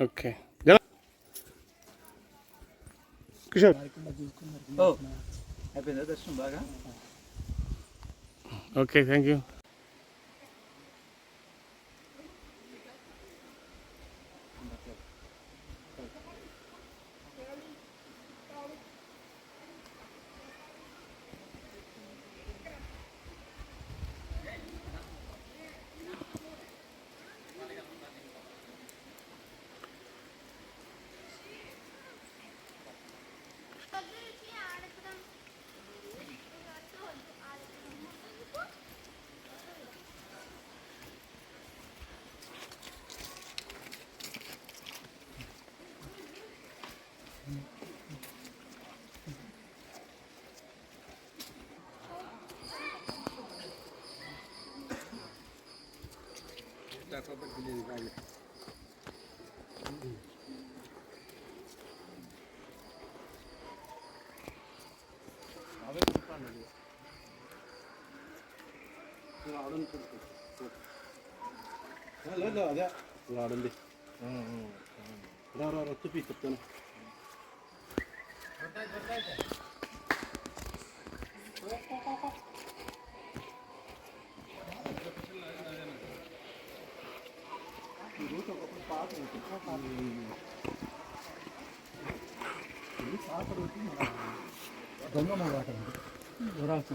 Okay. Kishore అయిపోయిందా దర్శనం బాగా? Okay thank you That's all the good لا لا لا لا عالم دي لا لا لا تبي تبتنا Gangamma water ஒரு ஆசை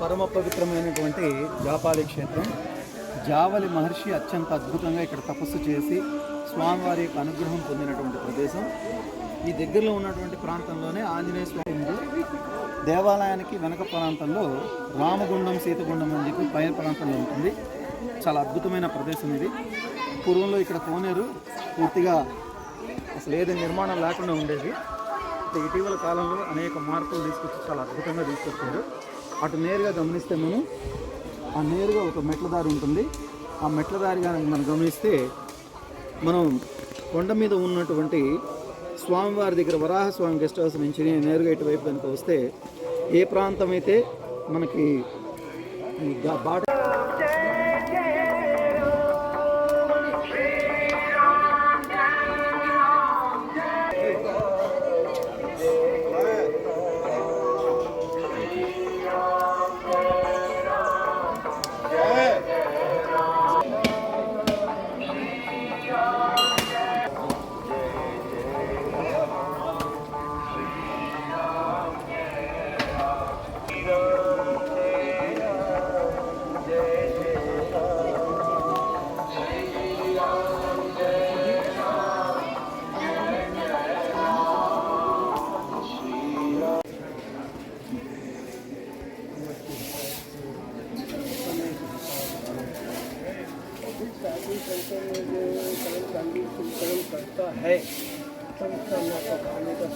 పరమ పవిత్రమైనటువంటి జాపాలి క్షేత్రం. జావలి మహర్షి అత్యంత అద్భుతంగా ఇక్కడ తపస్సు చేసి స్వామివారి యొక్క అనుగ్రహం పొందినటువంటి ప్రదేశం. ఈ దగ్గరలో ఉన్నటువంటి ప్రాంతంలోనే ఆంజనేయ స్వామి ఉంది. దేవాలయానికి వెనక ప్రాంతంలో రామగుండం సీతగుండం అని చెప్పి పైన ప్రాంతంలో ఉంటుంది. చాలా అద్భుతమైన ప్రదేశం ఇది. పూర్వంలో ఇక్కడ కోనేరు పూర్తిగా అసలు ఏది నిర్మాణం లేకుండా ఉండేది. ఇటీవల కాలంలో అనేక మార్పులు తీసుకొచ్చి చాలా అద్భుతంగా తీసుకొచ్చారు. అటు నేరుగా గమనిస్తే మనం ఆ నేరుగా ఒక మెట్ల దారి ఉంటుంది. ఆ మెట్ల దారిగా మనం గమనిస్తే మనం కొండ మీద ఉన్నటువంటి స్వామివారి దగ్గర వరాహస్వామి గెస్ట్ హౌస్ నుంచి నేరుగా ఇటువైపు కనుక వస్తే ఏ ప్రాంతం అయితే మనకి బాట करता है। का है तो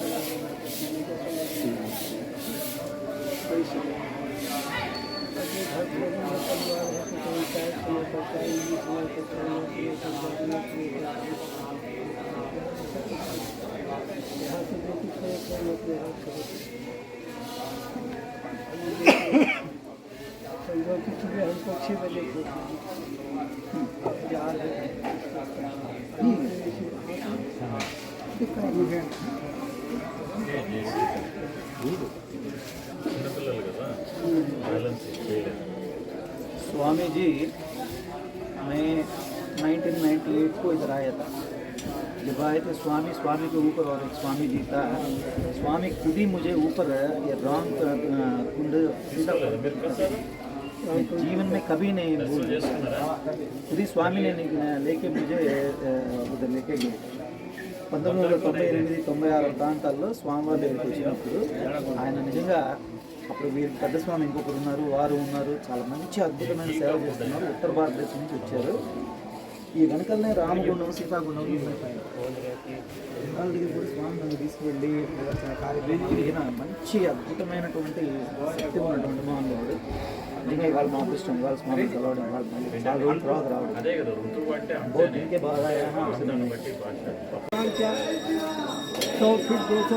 हमको छः बजे जी, मैं 1998 को इधर आया था। जब आए थे स्वामी स्वामी के ऊपर और एक स्वामी जी था। स्वामी खुद ही मुझे ऊपर, ये राम कुंड जीवन में कभी नहीं भूल खुद ही स्वामी ने लेके मुझे उधर लेके गए। पंद्रह तौब एम तौब తొంభై प्राता स्वामी वाले దగ్గరికి వచ్చినప్పుడు ఆయన అప్పుడు వీరు పెద్ద స్వామి ఇంకొకరు ఉన్నారు వారు ఉన్నారు. చాలా మంచి అద్భుతమైన సేవ చేస్తున్నారు. ఉత్తర భారతదేశం నుంచి వచ్చారు. ఈ వెనకల్నే రామగుండం సీతాగుండం వాళ్ళ దగ్గర కూడా స్వామి నన్ను తీసుకువెళ్ళి కార్యక్రమం మంచి అద్భుతమైనటువంటి శక్తి ఉన్నటువంటి మహానుభావుడు. దీనికి వాళ్ళ మా ఇష్టం వాళ్ళ స్వామి కలవడం వాళ్ళ చాలా రోజుల తర్వాత రావడం. దీనికే బాగా సో ఫిట్ సో